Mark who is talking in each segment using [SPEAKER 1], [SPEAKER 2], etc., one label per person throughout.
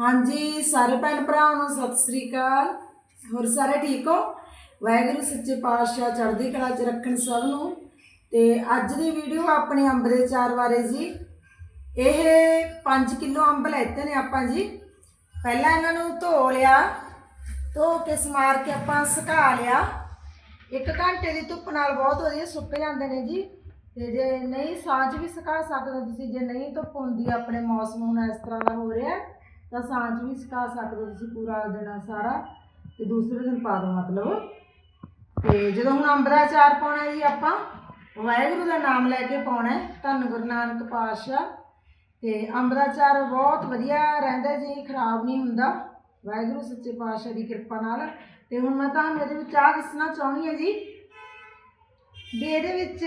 [SPEAKER 1] ਹਾਂਜੀ, ਸਾਰੇ ਭੈਣ ਭਰਾਵਾਂ ਨੂੰ ਸਤਿ ਸ੍ਰੀ ਅਕਾਲ। ਹੋਰ ਸਾਰੇ ਠੀਕ ਹੋ? ਵਾਹਿਗੁਰੂ ਸੱਚੇ ਪਾਤਸ਼ਾਹ ਚੜ੍ਹਦੀ ਕਲਾ 'ਚ ਰੱਖਣ ਸਭ ਨੂੰ। ਤੇ ਅੱਜ ਦੀ ਵੀਡੀਓ ਆਪਣੇ ਅੰਬ ਦੇ ਚਾਰ ਬਾਰੇ ਜੀ। ਇਹ 5 ਕਿਲੋ ਅੰਬ ਲੈਤੇ ਨੇ ਆਪਾਂ ਜੀ। ਪਹਿਲਾਂ ਇਹਨਾਂ ਨੂੰ ਧੋ ਲਿਆ। ਧੋ ਕੇ ਸਮਾਰ ਕੇ ਆਪਾਂ ਸੁਕਾ ਲਿਆ। ਇੱਕ ਘੰਟੇ ਦੀ ਧੁੱਪ ਨਾਲ ਬਹੁਤ ਵਧੀਆ ਸੁੱਕ ਜਾਂਦੇ ਨੇ ਜੀ। ਤੇ ਜੇ ਨਹੀਂ ਸਾਂਝ ਵੀ ਸੁਕਾ ਸਕਦੇ ਤੁਸੀਂ, ਜੇ ਨਹੀਂ ਧੁੱਪ ਹੁੰਦੀ ਆਪਣੇ ਮੌਸਮ ਹੁਣ ਇਸ ਤਰ੍ਹਾਂ ਦਾ ਹੋ ਰਿਹਾ। ਤਾਂ ਸਾਂਝ ਵੀ ਸਿਖਾ ਸਕਦੇ ਹੋ ਤੁਸੀਂ ਪੂਰਾ ਦੇਣਾ ਸਾਰਾ ਤੇ ਦੂਸਰੇ ਦਿਨ ਪਾ ਦਿਓ ਮਤਲਬ। ਤੇ ਜਦੋਂ ਹੁਣ ਅੰਬ ਦਾ ਅਚਾਰ ਪਾਉਣਾ ਜੀ ਆਪਾਂ, ਵਾਹਿਗੁਰੂ ਦਾ ਨਾਮ ਲੈ ਕੇ ਪਾਉਣਾ ਧੰਨ ਗੁਰੂ ਨਾਨਕ ਪਾਤਸ਼ਾਹ। ਤੇ ਅੰਬ ਦਾ ਅਚਾਰ ਬਹੁਤ ਵਧੀਆ ਰਹਿੰਦਾ ਜੀ, ਖਰਾਬ ਨਹੀਂ ਹੁੰਦਾ। ਵਾਹਿਗੁਰੂ ਸੱਚੇ ਪਾਤਸ਼ਾਹ ਦੀ ਕਿਰਪਾ ਨਾਲ। ਤੇ ਹੁਣ ਮੈਂ ਤੁਹਾਨੂੰ ਇਹਦੇ ਵਿੱਚ ਆਹ ਦੱਸਣਾ ਚਾਹੁੰਦੀ ਹਾਂ ਜੀ। ਵੀ ਇਹਦੇ ਵਿੱਚ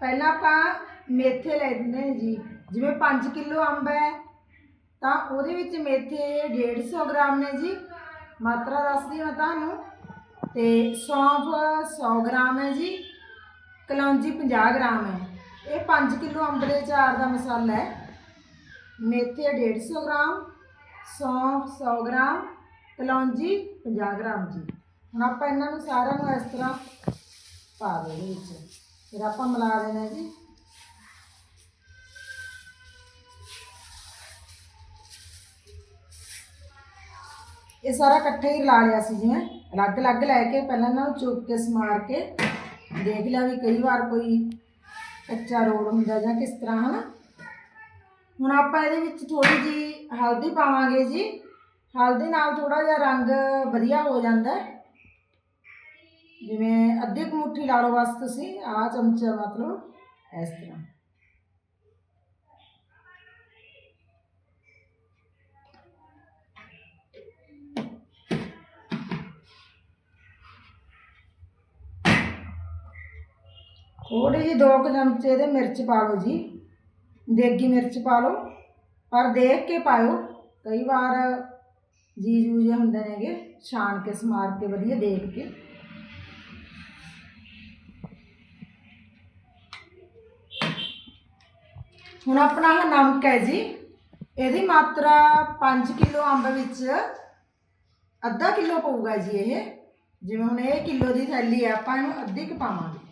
[SPEAKER 1] ਪਹਿਲਾਂ ਆਪਾਂ ਮੇਥੇ ਲੈ ਦਿੰਦੇ ਜੀ। ਜਿਵੇਂ 5 ਕਿਲੋ ਅੰਬ ਹੈ ਤਾਂ ਉਹਦੇ ਵਿੱਚ ਮੇਥੇ 150 ਗ੍ਰਾਮ ਨੇ ਜੀ। ਮਾਤਰਾ ਦੱਸਦੀ ਹਾਂ ਮੈਂ ਤੁਹਾਨੂੰ। ਤੇ ਸੌਂਫ 100 ਗ੍ਰਾਮ ਹੈ ਜੀ। ਕਲੌਂਜੀ 50 ਗ੍ਰਾਮ ਹੈ। ਇਹ 5 ਕਿਲੋ ਅੰਬ ਦੇ ਅਚਾਰ ਦਾ ਮਸਾਲਾ ਹੈ। ਮੇਥੇ 150 ਗ੍ਰਾਮ ਸੌਂਫ 100 ਗ੍ਰਾਮ, ਕਲੌਂਜੀ 50 ਗ੍ਰਾਮ ਜੀ। ਹੁਣ ਆਪਾਂ ਇਹਨਾਂ ਨੂੰ ਸਾਰਿਆਂ ਨੂੰ ਇਸ ਤਰ੍ਹਾਂ ਪਾ ਦੇ ਵਿੱਚ। ਫਿਰ ਆਪਾਂ ਮਿਲਾ ਦੇਣਾ ਜੀ। ਇਹ ਸਾਰਾ ਇਕੱਠਾ ਹੀ ਲਾ ਲਿਆ ਸੀ ਜਿਵੇਂ ਅਲੱਗ-ਅਲੱਗ ਲੈ ਕੇ ਪਹਿਲਾਂ ਇਹਨਾਂ ਨੂੰ ਚੁੱਕ ਕੇ ਸਮਾਰ ਕੇ ਦੇਖ ਲਿਆ ਵੀ ਕਈ ਵਾਰ ਕੋਈ ਕੱਚਾ ਰੋਲ ਹੁੰਦਾ ਜਾਂ ਕਿਸ ਤਰ੍ਹਾਂ, ਹਨਾ? ਹੁਣ ਆਪਾਂ ਇਹਦੇ ਵਿੱਚ ਥੋੜੀ ਜੀ ਹਲਦੀ ਪਾਵਾਂਗੇ ਜੀ। ਹਲਦੀ ਨਾਲ ਥੋੜਾ ਜਿਹਾ ਰੰਗ ਵਧੀਆ ਹੋ ਜਾਂਦਾ। ਜਿਵੇਂ ਅੱਧੀ ਕੁ ਮੁੱਠੀ ਲਾ ਲਓ ਬਸ ਤੁਸੀਂ, ਆਹ ਚਮਚਾ ਮਤਲਬ ਇਸ ਤਰ੍ਹਾਂ। ਥੋੜੀ ਜਿਹੀ ਦੋ ਕੁ ਚਮਚੇ ਦੇ ਮਿਰਚ ਪਾ ਲਓ ਜੀ ਦੇਗੀ ਮਿਰਚ ਪਾ ਲਓ ਪਰ ਦੇਖ ਕੇ ਪਾਇਓ ਕਈ ਵਾਰ ਜੀ ਜੂ ਜਿਹੇ ਹੁੰਦੇ ਨੇਗੇ ਛਾਣ ਕੇ ਸਮਾਰ ਕੇ ਵਧੀਆ ਦੇਖ ਕੇ ਹੁਣ ਆਪਣਾ ਆਹ ਨਮਕ ਹੈ ਜੀ ਇਹਦੀ ਮਾਤਰਾ 5 ਕਿਲੋ ਅੰਬ ਵਿੱਚ ਅੱਧਾ ਕਿਲੋ ਪਊਗਾ ਜੀ ਇਹ ਜਿਵੇਂ ਹੁਣ ਇਹ ਕਿਲੋ ਦੀ ਥੈਲੀ ਹੈ ਆਪਾਂ ਇਹਨੂੰ ਅੱਧੀ ਕੁ ਪਾਵਾਂਗੇ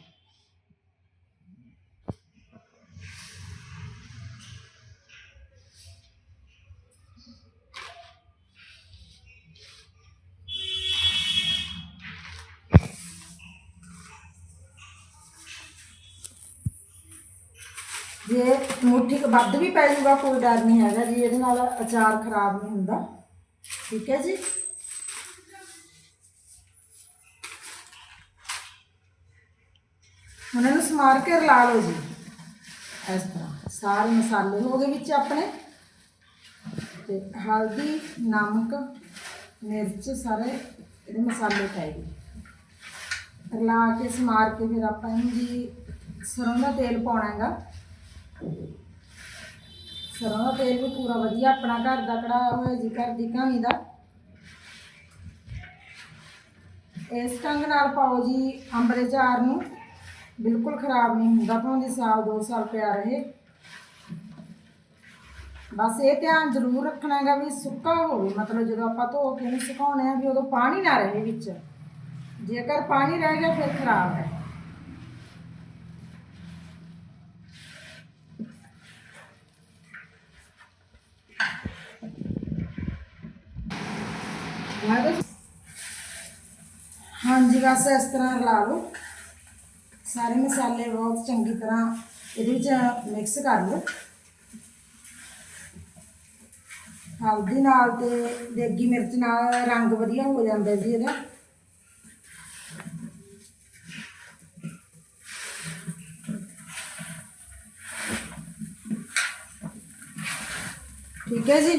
[SPEAKER 1] ਜੇ ਮੁੱਠੀ ਕ ਵੱਧ ਵੀ ਪੈ ਜਾਊਗਾ ਕੋਈ ਡਰ ਨਹੀਂ ਹੈਗਾ ਜੀ, ਇਹਦੇ ਨਾਲ ਅਚਾਰ ਖਰਾਬ ਨਹੀਂ ਹੁੰਦਾ। ਠੀਕ ਹੈ ਜੀ? ਹੁਣ ਇਹਨੂੰ ਸਮਾਰ ਕੇ ਰਲਾ ਲਓ ਜੀ। ਇਸ ਤਰ੍ਹਾਂ, ਸਾਰੇ ਮਸਾਲੇ ਹੋ ਗਏ ਵਿੱਚ ਆਪਣੇ। ਤੇ ਹਲਦੀ, ਨਮਕ, ਮਿਰਚ, ਸਾਰੇ ਇਹਦੇ ਮਸਾਲੇ ਪੈ ਗਏ। ਰਲਾ ਕੇ ਸਮਾਰ ਕੇ ਫਿਰ ਆਪਾਂ ਇਹਨੂੰ ਜੀ ਸਰੋਂ ਦਾ ਤੇਲ ਪਾਉਣਾ ਹੈਗਾ। ਸਰੋਂ ਦਾ ਤੇਲ ਵੀ ਪੂਰਾ ਵਧੀਆ, ਆਪਣਾ ਘਰ ਦਾ ਕਢਾਇਆ ਹੋਇਆ ਜੀ, ਘਰ ਦੀ ਕਹਾਣੀ ਦਾ। ਇਸ ਢੰਗ ਨਾਲ ਪਾਓ ਜੀ ਅੰਬਰੇ ਚਾਰ ਨੂੰ। ਬਿਲਕੁਲ ਖਰਾਬ ਨਹੀਂ ਹੁੰਦਾ, ਭਾਵੇਂ ਸਾਲ, ਦੋ ਸਾਲ ਪਿਆ ਰਹੇ। ਬਸ ਇਹ ਧਿਆਨ ਜ਼ਰੂਰ ਰੱਖਣਾ ਹੈਗਾ ਵੀ ਸੁੱਕਾ ਹੋਵੇ, ਮਤਲਬ ਜਦੋਂ ਆਪਾਂ ਧੋ ਕੇ ਇਹਨੂੰ ਸੁਕਾਉਣੇ ਆ, ਵੀ ਉਦੋਂ ਪਾਣੀ ਨਾ ਰਹੇ ਵਿੱਚ। ਜੇਕਰ ਪਾਣੀ ਰਹਿ ਗਿਆ, ਫਿਰ ਖਰਾਬ ਹੈ। ਹਾਂਜੀ, ਬਸ ਇਸ ਤਰ੍ਹਾਂ ਰਲਾ ਲਓ। ਸਾਰੇ ਮਸਾਲੇ ਬਹੁਤ ਚੰਗੀ ਤਰ੍ਹਾਂ ਇਹਦੇ ਵਿੱਚ ਮਿਕਸ ਕਰ ਲਓ। ਹਲਦੀ ਨਾਲ ਤੇ ਦੇਗੀ ਮਿਰਚ ਨਾਲ ਰੰਗ ਵਧੀਆ ਹੋ ਜਾਂਦਾ ਜੀ ਇਹਦਾ। ਠੀਕ ਹੈ ਜੀ?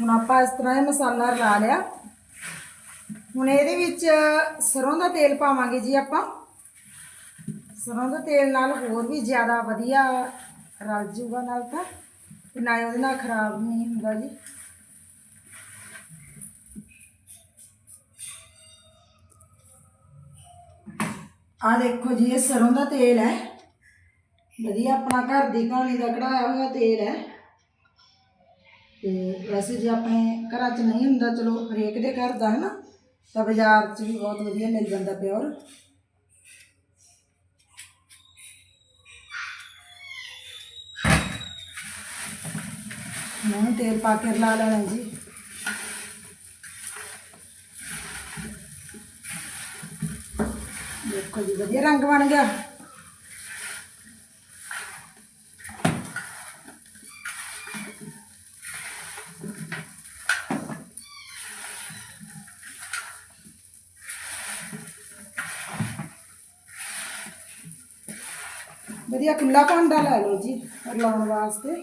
[SPEAKER 1] ਹੁਣ ਆਪਾਂ ਇਸ ਤਰ੍ਹਾਂ ਇਹ ਮਸਾਲਾ ਰਲਾ ਲਿਆ। ਹੁਣ ਇਹਦੇ ਵਿੱਚ ਸਰੋਂ ਦਾ ਤੇਲ ਪਾਵਾਂਗੇ ਜੀ ਆਪਾਂ। ਸਰੋਂ ਦਾ ਤੇਲ ਨਾਲ ਹੋਰ ਵੀ ਜ਼ਿਆਦਾ ਵਧੀਆ ਰਲ ਜੂਗਾ ਨਾਲ ਤਾਂ, ਤੇ ਨਾ ਉਹਦੇ ਨਾਲ ਖਰਾਬ ਨਹੀਂ ਹੁੰਦਾ ਜੀ। ਆ ਦੇਖੋ ਜੀ, ਇਹ ਸਰੋਂ ਦਾ ਤੇਲ ਹੈ। ਵਧੀਆ ਆਪਣਾ ਘਰ ਦੀ ਕਹਾਣੀ ਦਾ ਕਢਾਇਆ ਹੋਇਆ ਤੇਲ ਹੈ। ਤੇ ਵੈਸੇ ਜੇ ਆਪਣੇ ਘਰਾਂ 'ਚ ਨਹੀਂ ਹੁੰਦਾ, ਚਲੋ ਹਰੇਕ ਦੇ ਘਰ ਦਾ ਹੈ ਨਾ। ਤਾਂ ਬਾਜ਼ਾਰ 'ਚ ਵੀ ਬਹੁਤ ਵਧੀਆ ਮਿਲ ਜਾਂਦਾ ਪਿਓਰ। ਮੈਂ ਤੇਲ ਪਾ ਕੇ ਲਾ ਲੈਣਾ ਜੀ। ਦੇਖੋ ਜੀ, ਵਧੀਆ ਰੰਗ ਬਣ ਗਿਆ। ਵਧੀਆ ਖੁੱਲਾ ਭਾਂਡਾ ਲੈ ਲਓ ਜੀ ਲਾਉਣ ਵਾਸਤੇ।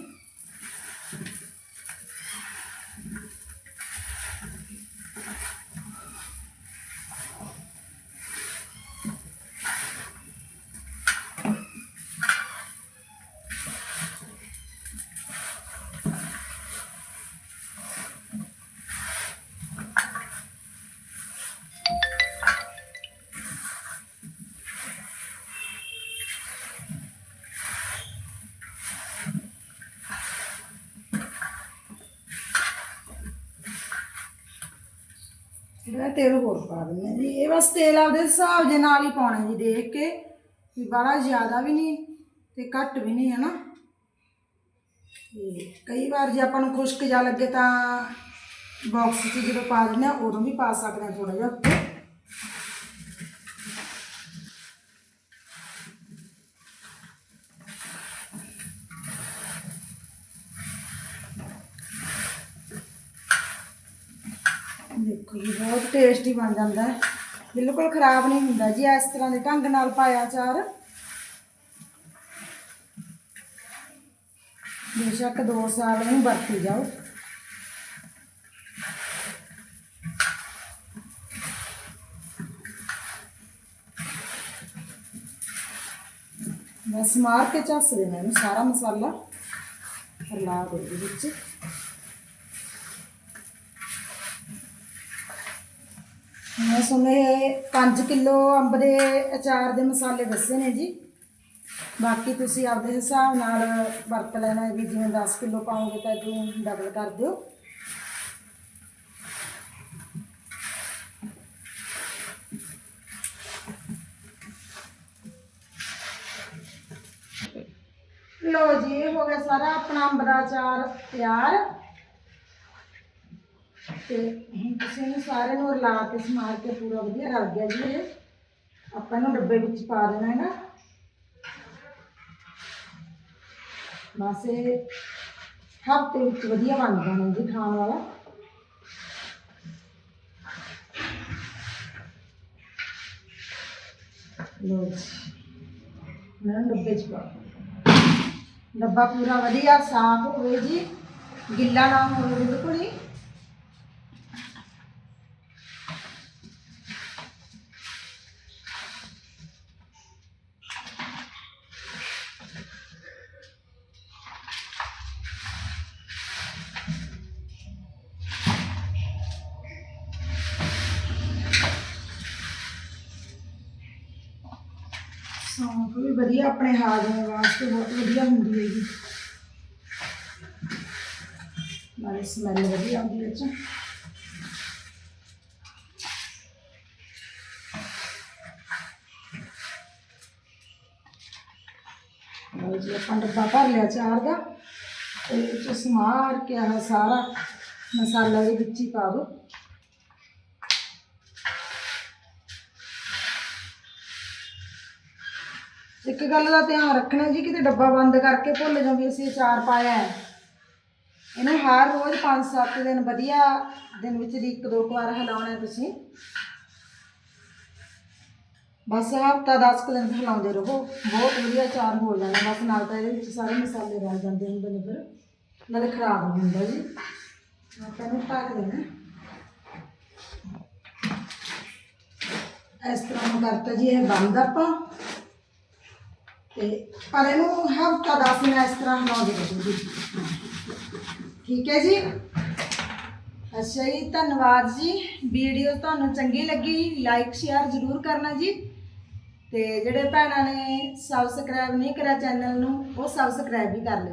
[SPEAKER 1] ਜਿਹੜਾ ਤੇਲ ਹੋਰ ਪਾ ਦਿੰਦੇ ਹਾਂ ਜੀ। ਇਹ ਬਸ ਤੇਲ ਆਪਦੇ ਹਿਸਾਬ ਦੇ ਨਾਲ ਹੀ ਪਾਉਣਾ ਜੀ ਦੇਖ ਕੇ ਵੀ ਬੜਾ ਜ਼ਿਆਦਾ ਵੀ ਨਹੀਂ ਤੇ ਘੱਟ ਵੀ ਨਹੀਂ ਹੈ ਨਾ ਤੇ ਕਈ ਵਾਰ ਜੇ ਆਪਾਂ ਨੂੰ ਖੁਸ਼ਕ ਜਾ ਲੱਗੇ ਤਾਂ ਬਾਕਸ 'ਚ ਜਦੋਂ ਪਾ ਦਿੰਦੇ ਆ ਉਦੋਂ ਵੀ ਪਾ ਸਕਦੇ ਆ ਥੋੜਾ ਜਿਹਾ ਉੱਤੇ ਦੇਖੋ ਜੀ ਬਹੁਤ ਟੇਸਟੀ ਬਣ ਜਾਂਦਾ ਹੈ। ਬਿਲਕੁਲ ਖਰਾਬ ਨਹੀਂ ਹੁੰਦਾ ਜੀ, ਇਸ ਤਰ੍ਹਾਂ ਦੇ ਢੰਗ ਨਾਲ ਪਾਇਆ ਅਚਾਰ। ਬੇਸ਼ੱਕ 2 ਸਾਲ ਇਹਨੂੰ ਵਰਤੀ ਜਾਓ। ਬਸ ਮਾਰ ਕੇ ਝੱਸ ਦੇਣਾ ਇਹਨੂੰ ਸਾਰਾ ਮਸਾਲਾ ਰਲਾ ਦੋ ਵਿੱਚ। ਮੈਂ ਸੁਣੇ 5 ਕਿਲੋ ਅੰਬ ਦੇ ਅਚਾਰ ਦੇ ਮਸਾਲੇ ਦੱਸੇ ਨੇ ਜੀ। ਬਾਕੀ ਤੁਸੀਂ ਆਪਦੇ ਹਿਸਾਬ ਨਾਲ ਵਰਤ ਲੈਣਾ ਵੀ ਜਿਵੇਂ 10 ਕਿਲੋ ਪਾਓਗੇ ਤਾਂ ਇਹਨੂੰ ਡਬਲ ਕਰ ਦਿਓ। ਲੋ ਜੀ, ਇਹ ਹੋ ਗਿਆ ਸਾਰਾ ਆਪਣਾ ਅੰਬ ਦਾ ਅਚਾਰ ਤਿਆਰ। ਤੇ ਹੁਣ ਤੁਸੀਂ ਇਹਨੂੰ ਸਾਰੇ ਨੂੰ ਰਲਾ ਕੇ ਸਮਾਰ ਕੇ ਪੂਰਾ ਵਧੀਆ ਰਲ ਗਿਆ ਜੀ ਇਹ। ਆਪਾਂ ਇਹਨੂੰ ਡੱਬੇ ਵਿੱਚ ਪਾ ਦੇਣਾ ਹੈ ਨਾ। ਬਸ ਇਹ ਹਫ਼ਤੇ ਵਿੱਚ ਵਧੀਆ ਬਣ ਜਾਣਾ ਜੀ ਖਾਣ ਵਾਲਾ। ਲੋ ਜੀ। ਮੈਂ ਡੱਬੇ 'ਚ ਪਾ ਡੱਬਾ ਪੂਰਾ ਵਧੀਆ ਸਾਫ਼ ਹੋਵੇ ਜੀ। ਗਿੱਲਾ ਨਾ ਹੋਵੇ ਬਿਲਕੁਲ ਹੀ। ਸੌਂਫ ਵੀ ਵਧੀਆ, ਆਪਣੇ ਹਾਜ਼ਮੇ ਵਾਸਤੇ ਬਹੁਤ ਵਧੀਆ ਹੁੰਦੀ ਹੈ ਜੀ ਨਾਲੇ ਸਮੈਲ ਵਧੀਆ ਆਉਂਦੀ ਵਿੱਚ। ਲਓ ਜੀ, ਆਪਾਂ ਡੱਬਾ ਭਰ ਲਿਆ ਚਾਰ ਦਾ। ਤੇ ਇਹ 'ਚ ਸਮਾਰ ਕੇ ਆਹ ਸਾਰਾ। ਮਸਾਲਾ ਦੇ ਵਿੱਚ ਹੀ ਪਾ ਦਿਓ ਇੱਕ ਗੱਲ ਦਾ ਧਿਆਨ ਰੱਖਣਾ ਜੀ, ਕਿਤੇ ਡੱਬਾ ਬੰਦ ਕਰਕੇ ਭੁੱਲ ਜਾਓ ਵੀ ਅਸੀਂ ਅਚਾਰ ਪਾਇਆ ਹੈ। ਇਹਨੂੰ ਹਰ ਰੋਜ਼ 5-7 ਦਿਨ ਵਧੀਆ ਦਿਨ ਵਿੱਚ ਦੀ ਇੱਕ ਦੋ ਕੁ ਵਾਰ ਹਿਲਾਉਣਾ ਹੈ ਤੁਸੀਂ। ਬਸ ਹਫਤਾ 10 ਕੁ ਦਿਨ ਹਿਲਾਉਂਦੇ ਰਹੋ, ਬਹੁਤ ਵਧੀਆ ਅਚਾਰ ਹੋ ਜਾਣਾ, ਬਸ ਨਾਲ ਤਾਂ ਇਹਦੇ ਵਿੱਚ ਸਾਰੇ ਮਸਾਲੇ ਰਲ ਜਾਂਦੇ ਹੁੰਦੇ ਨੇ ਫਿਰ, ਨਾਲੇ ਖਰਾਬ ਨਹੀਂ ਹੁੰਦਾ ਜੀ। ਆਪਾਂ ਇਹਨੂੰ ਢੱਕ ਦੇਣਾ। ਇਸ ਤਰ੍ਹਾਂ ਨੂੰ ਕਰਤਾ ਜੀ, ਇਹ ਬੰਦ ਆਪਾਂ। ਤੇ ਪਰ ਇਹਨੂੰ ਹਫਤਾ 10 ਦਿਨ ਇਸ ਤਰ੍ਹਾਂ ਹਿਲਾਉਂਦੇ ਰਹੋ ਜੀ। ਠੀਕ ਹੈ ਜੀ? ਅੱਛਾ ਜੀ, ਧੰਨਵਾਦ ਜੀ। ਵੀਡੀਓ ਤੁਹਾਨੂੰ ਚੰਗੀ ਲੱਗੀ ਲਾਈਕ ਸ਼ੇਅਰ ਜ਼ਰੂਰ ਕਰਨਾ ਜੀ। ਤੇ ਜਿਹੜੇ ਭੈਣਾਂ ਨੇ ਸਬਸਕ੍ਰਾਈਬ ਨਹੀਂ ਕਰਿਆ ਚੈਨਲ ਨੂੰ, ਉਹ ਸਬਸਕ੍ਰਾਈਬ ਵੀ ਕਰ ਲਿਓ।